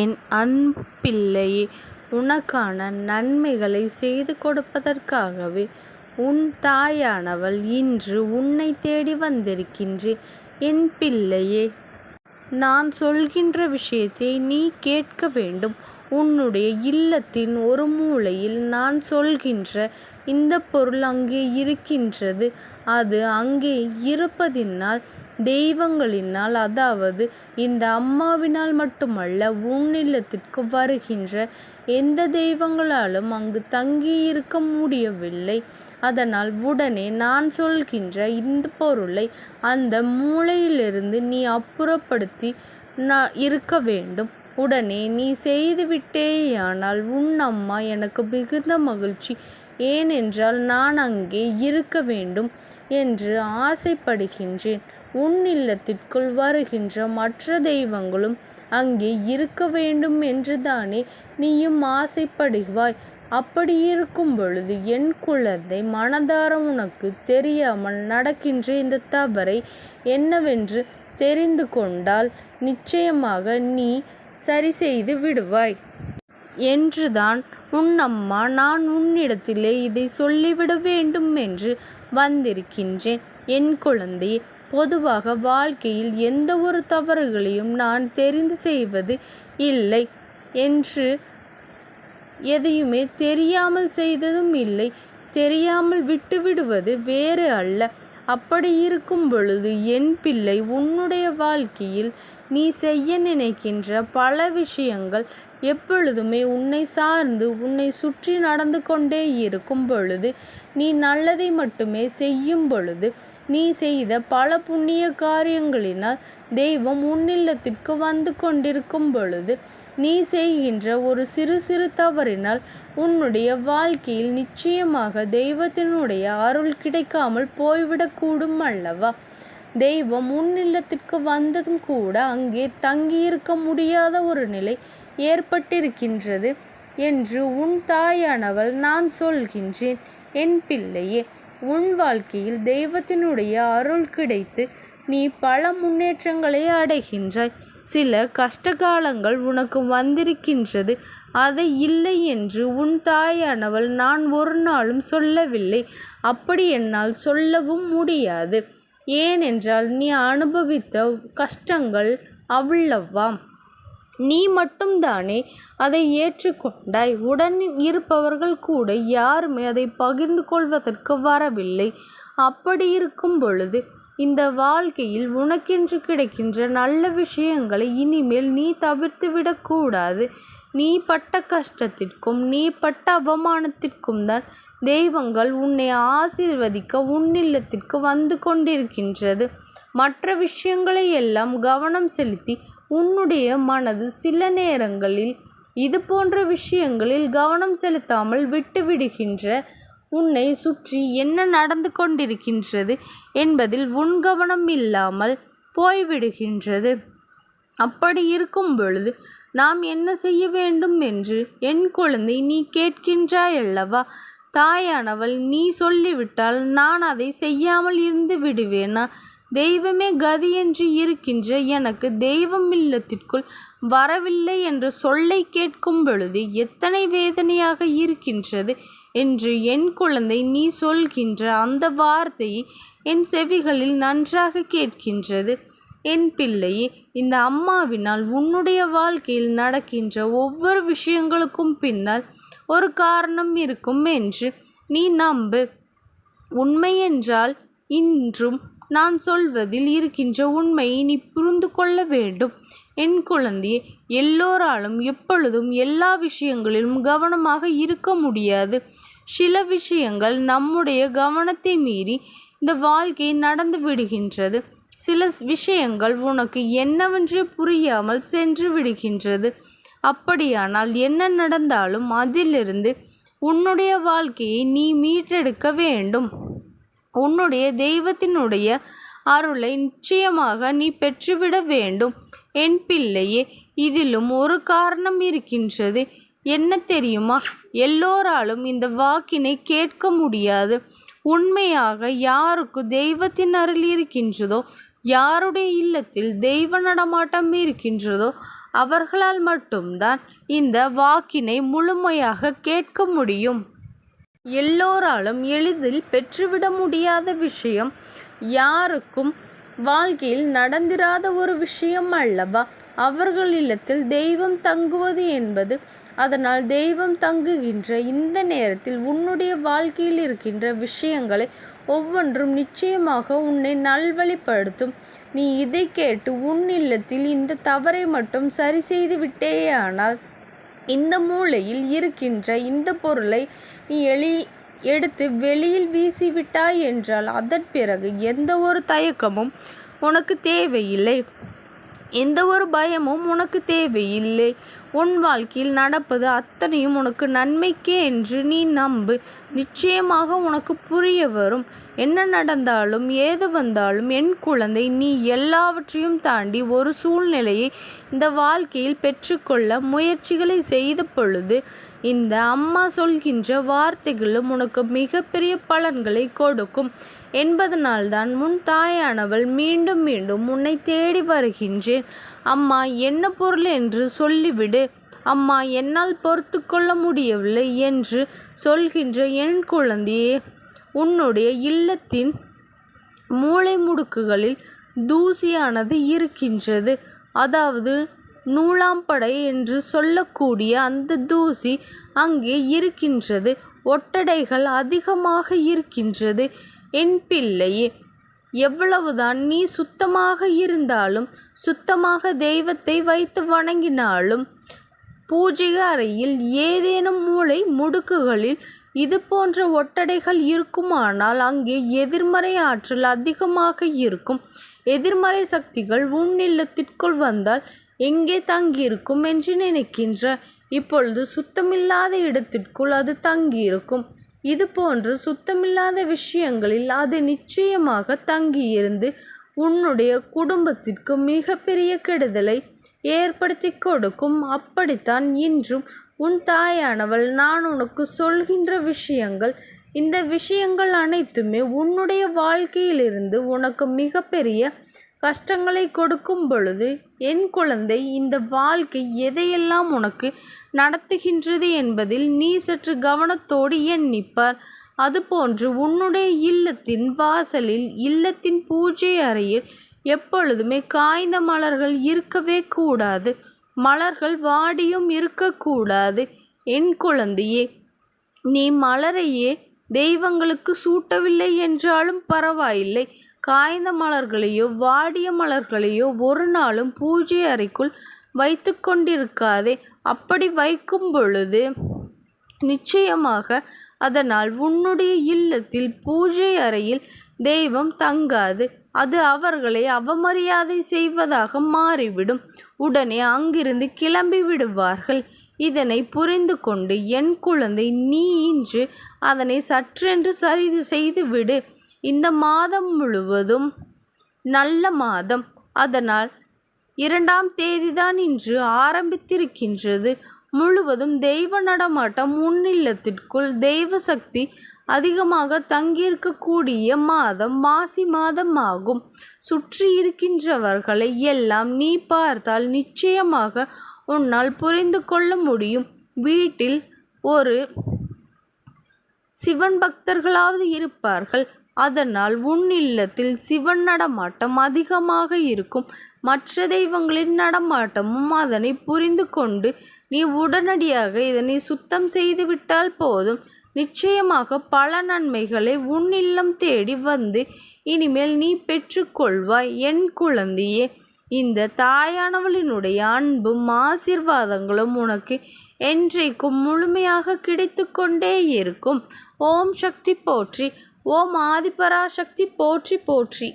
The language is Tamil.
என் அன்பிள்ளையே உனக்கான நன்மைகளை செய்து கொடுப்பதற்காகவே உன் தாயானவள் இன்று உன்னை தேடி வந்திருக்கின்றேன். என் பிள்ளையே நான் சொல்கின்ற விஷயத்தை நீ கேட்க வேண்டும். உன்னுடைய இல்லத்தின் ஒரு மூலையில் நான் சொல்கின்ற இந்த பொருள் அங்கே இருக்கின்றது. அது அங்கே இருப்பதினால் தெய்வங்களினால் அதாவது இந்த அம்மாவினால் மட்டுமல்ல உன்னிலத்திற்கு வருகின்ற எந்த தெய்வங்களாலும் அங்கு தங்கியிருக்க முடியவில்லை. அதனால் உடனே நான் சொல்கின்ற இந்த பொருளை அந்த மூலையிலிருந்து நீ அப்புறப்படுத்தி இருக்க வேண்டும். உடனே நீ செய்துவிட்டேயானால் உன் அம்மா எனக்கு மிகுந்த மகிழ்ச்சி. ஏனென்றால் நான் அங்கே இருக்க வேண்டும் என்று ஆசைப்படுகின்றேன். உன் இல்லத்திற்குள் வருகின்ற மற்ற தெய்வங்களும் அங்கே இருக்க வேண்டும் என்று தானே நீயும் ஆசைப்படுவாய். அப்படியிருக்கும் பொழுது என் குழந்தை மனதார உனக்கு தெரியாமல் நடக்கின்ற இந்த தவறை என்னவென்று தெரிந்து கொண்டால் நிச்சயமாக நீ சரி செய்து விடுவாய். என்றுதான் உன் அம்மா நான் உன்னிடத்திலே இதை சொல்லிவிட வேண்டும் என்று வந்திருக்கின்றேன். என் குழந்தை பொதுவாக வாழ்க்கையில் எந்த ஒரு தவறுகளையும் நான் தெரிந்து செய்வது இல்லை என்று எதையுமே தெரியாமல் செய்ததும் இல்லை. தெரியாமல் விட்டுவிடுவது வேறு அல்ல. அப்படி இருக்கும் பொழுது என் பிள்ளை உன்னுடைய வாழ்க்கையில் நீ செய்ய நினைக்கின்ற பல விஷயங்கள் எப்பொழுதுமே உன்னை சார்ந்து உன்னை சுற்றி நடந்து கொண்டே இருக்கும் பொழுது நீ நல்லதை மட்டுமே செய்யும் பொழுது நீ செய்த பல புண்ணிய காரியங்களினால் தெய்வம் உன்னில்லத்திற்கு வந்து கொண்டிருக்கும் பொழுது நீ செய்கின்ற ஒரு சிறு சிறு தவறினால் உன்னுடைய வாழ்க்கையில் நிச்சயமாக தெய்வத்தினுடைய அருள் கிடைக்காமல் போய்விடக்கூடும் அல்லவா? தெய்வம் உன்னிலத்துக்கு வந்ததும் கூட அங்கே தங்கியிருக்க முடியாத ஒரு நிலை ஏற்பட்டிருக்கின்றது என்று உன் தாயானவள் நான் சொல்கின்றேன். என் பிள்ளையே உன் வாழ்க்கையில் தெய்வத்தினுடைய அருள் கிடைத்து நீ பல முன்னேற்றங்களை அடைகின்றாய். சில கஷ்டகாலங்கள் உனக்கு வந்திருக்கின்றது. அதை இல்லை என்று உன் தாயானவள் நான் ஒரு நாளும் சொல்லவில்லை. அப்படி என்னால் சொல்லவும் முடியாது. ஏனென்றால் நீ அனுபவித்த கஷ்டங்கள் அவ்வளவாம் நீ மட்டும்தானே அதை ஏற்றுக்கொண்டாய் உடன் இருப்பவர்கள் கூட யாருமே அதை பகிர்ந்து கொள்வதற்கு வரவில்லை. அப்படி இருக்கும் பொழுது இந்த வாழ்க்கையில் உனக்கென்று கிடைக்கின்ற நல்ல விஷயங்களை இனிமேல் நீ தவிர்த்து விடக்கூடாது நீ பட்ட கஷ்டத்திற்கும் நீ பட்ட அவமானத்திற்கும்தான் தெய்வங்கள் உன்னை ஆசீர்வதிக்க உன்னில்லத்திற்கு வந்து கொண்டிருக்கின்றது. மற்ற விஷயங்களை எல்லாம் கவனம் செலுத்தி உன்னுடைய மனது சில நேரங்களில் இது போன்ற விஷயங்களில் கவனம் செலுத்தாமல் விட்டுவிடுகின்ற உன்னை சுற்றி என்ன நடந்து கொண்டிருக்கின்றது என்பதில் உன் கவனம் இல்லாமல் போய்விடுகின்றது. அப்படி இருக்கும் பொழுது நாம் என்ன செய்ய வேண்டும் என்று என் குழந்தை நீ கேட்கின்றாயல்லவா? தாயானவள் நீ சொல்லிவிட்டால் நான் அதை செய்யாமல் இருந்து விடுவேனா? தெய்வமே கதி என்று இருக்கின்ற எனக்கு தெய்வம் இல்லத்திற்குள் வரவில்லை என்ற சொல்லை கேட்கும் பொழுது எத்தனை வேதனையாக இருக்கின்றது என்று என் குழந்தை நீ சொல்கின்ற அந்த வார்த்தை என் செவிகளில் நன்றாக கேட்கின்றது. என் பிள்ளையே இந்த அம்மாவினால் உன்னுடைய வாழ்க்கையில் நடக்கின்ற ஒவ்வொரு விஷயங்களுக்கும் பின்னால் ஒரு காரணம் இருக்கும் என்று நீ நம்பு. உண்மையென்றால் இன்றும் நான் சொல்வதில் இருக்கின்ற உண்மையை நீ புரிந்து கொள்ள வேண்டும். என் குழந்தையே எல்லோராலும் எப்பொழுதும் எல்லா விஷயங்களிலும் கவனமாக இருக்க முடியாது. சில விஷயங்கள் நம்முடைய கவனத்தை மீறி இந்த வாழ்க்கை நடந்து விடுகின்றது. சில விஷயங்கள் உனக்கு என்னவென்றே புரியாமல் சென்று விடுகின்றது. அப்படியானால் என்ன நடந்தாலும் அதிலிருந்து உன்னுடைய வாழ்க்கையை நீ மீட்டெடுக்க வேண்டும். உன்னுடைய தெய்வத்தினுடைய அருளை நிச்சயமாக நீ பெற்றுவிட வேண்டும். என் பிள்ளையே இதிலும் ஒரு காரணம் இருக்கின்றது. என்ன தெரியுமா? எல்லோராலும் இந்த வாக்கினை கேட்க முடியாது. உண்மையாக யாருக்கு தெய்வத்தின் அருள் இருக்கின்றதோ யாருடைய இல்லத்தில் தெய்வ நடமாட்டம் இருக்கின்றதோ அவர்களால் மட்டும்தான் இந்த வாக்கினை முழுமையாக கேட்க முடியும் எல்லோராலும் எளிதில் பெற்றுவிட முடியாத விஷயம் யாருக்கும் வாழ்க்கையில் நடந்திராத ஒரு விஷயம் அல்லவா? அவர்களிடத்தில் தெய்வம் தங்குவது என்பது. அதனால் தெய்வம் தங்குகின்ற இந்த நேரத்தில் உன்னுடைய வாழ்க்கையில் இருக்கின்ற விஷயங்களை ஒவ்வொன்றும் நிச்சயமாக உன்னை நல்வழிப்படுத்தும். நீ இதை கேட்டு உன் இல்லத்தில் இந்த தவறை மட்டும் சரி செய்து விட்டேயானால் இந்த மூலையில் இருக்கின்ற இந்த பொருளை நீ எளி எடுத்து வெளியில் வீசிவிட்டாய் என்றால் அதன் பிறகு எந்த ஒரு தயக்கமும் உனக்கு தேவையில்லை. எந்த ஒரு பயமும் உனக்கு தேவையில்லை. உன் வாழ்க்கையில் நடப்பது அத்தனையும் உனக்கு நன்மைக்கே என்று நீ நம்பு. நிச்சயமாக உனக்கு புரிய வரும். என்ன நடந்தாலும் ஏது வந்தாலும் என் குழந்தை நீ எல்லாவற்றையும் தாண்டி ஒரு சூழ்நிலையை இந்த வாழ்க்கையில் பெற்றுக்கொள்ள முயற்சிகளை செய்த பொழுது இந்த அம்மா சொல்கின்ற வார்த்தைகளும் உனக்கு மிகப்பெரிய பலன்களை கொடுக்கும். என்பதனால்தான் முன் தாயானவள் மீண்டும் மீண்டும் உன்னை தேடி வருகின்றேன். அம்மா என்ன பொருள் என்று சொல்லிவிடு. அம்மா என்னால் பொறுத்து கொள்ள முடியவில்லை என்று சொல்கின்ற என் குழந்தையே உன்னுடைய இல்லத்தின் மூளை முடுக்குகளில் தூசியானது இருக்கின்றது. அதாவது நூலாம்படை என்று சொல்லக்கூடிய அந்த தூசி அங்கே இருக்கின்றது. ஒட்டடைகள் அதிகமாக இருக்கின்றது. என் பிள்ளையே எவ்வளவுதான் நீ சுத்தமாக இருந்தாலும் சுத்தமாக தெய்வத்தை வைத்து வணங்கினாலும் பூஜை அறையில் ஏதேனும் மூளை முடுக்குகளில் இது போன்ற ஒட்டடைகள் இருக்குமானால் அங்கே எதிர்மறை ஆற்றல் அதிகமாக இருக்கும். எதிர்மறை சக்திகள் உன் இல்லத்திற்குள் வந்தால் எங்கே தங்கியிருக்கும் என்று நினைக்கின்ற. இப்பொழுது சுத்தமில்லாத இடத்திற்குள் அது தங்கியிருக்கும். இது போன்று சுத்தமில்லாத விஷயங்களில் அது நிச்சயமாக தங்கியிருந்து உன்னுடைய குடும்பத்திற்கு மிகப்பெரிய கெடுதலை ஏற்படுத்தி கொடுக்கும். அப்படித்தான் இன்றும் உன் தாயானவள் நான் உனக்கு சொல்கின்ற விஷயங்கள் இந்த விஷயங்கள் அனைத்துமே உன்னுடைய வாழ்க்கையிலிருந்து உனக்கு மிகப்பெரிய கஷ்டங்களை கொடுக்கும் பொழுது என் குழந்தை இந்த வாழ்க்கை எதையெல்லாம் உனக்கு நடத்துகின்றது என்பதில் நீ சற்று கவனத்தோடு எண்ணிப்பார். அதுபோன்று உன்னுடைய இல்லத்தின் வாசலில் இல்லத்தின் பூஜை அறையில் எப்பொழுதுமே காய்ந்த மலர்கள் இருக்கவே கூடாது. மலர்கள் வாடியும் இருக்கக்கூடாது. என் குழந்தையே நீ மலரையே தெய்வங்களுக்கு சூட்டவில்லை என்றாலும் பரவாயில்லை. காய்ந்த மலர்களையோ வாடிய மலர்களையோ ஒரு நாளும் பூஜை அறைக்குள் வைத்து கொண்டிருக்காதே அப்படி வைக்கும் பொழுது நிச்சயமாக அதனால் உன்னுடைய இல்லத்தில் பூஜை அறையில் தெய்வம் தங்காது. அது அவர்களை அவமரியாதை செய்வதாக மாறிவிடும். உடனே அங்கிருந்து கிளம்பி விடுவார்கள். இதனை புரிந்து கொண்டு என் குழந்தை நீ இன்று அதனை சற்றென்று சரி செய்து விடு இந்த மாதம் முழுவதும் நல்ல மாதம். அதனால் இரண்டாம் தேதிதான் இன்று ஆரம்பித்திருக்கின்றது. முழுவதும் தெய்வ நடமாட்டம் முன்னில்லத்திற்குள் தெய்வ சக்தி அதிகமாக தங்கியிருக்கக்கூடிய மாதம் மாசி மாதம் ஆகும் சுற்றி இருக்கின்றவர்களை எல்லாம் நீ பார்த்தால் நிச்சயமாக உன்னால் புரிந்து கொள்ள முடியும். வீட்டில் ஒரு சிவன் பக்தர்களாவது இருப்பார்கள். அதனால் உன் இல்லத்தில் சிவன் நடமாட்டம் அதிகமாக இருக்கும். மற்ற தெய்வங்களின் நடமாட்டமும் அதனை புரிந்து கொண்டு நீ உடனடியாக இதனை சுத்தம் செய்துவிட்டால் போதும். நிச்சயமாக பல நன்மைகளை உன் இல்லம் தேடி வந்து இனிமேல் நீ பெற்றுக்கொள்வாய் என் குழந்தையே இந்த தாயானவளினுடைய அன்பும் ஆசிர்வாதங்களும் உனக்கு என்றைக்கும் முழுமையாக கிடைத்து கொண்டே இருக்கும். ஓம் சக்தி போற்றி. ஓம் ஆதிபராசக்தி போற்றி போற்றி.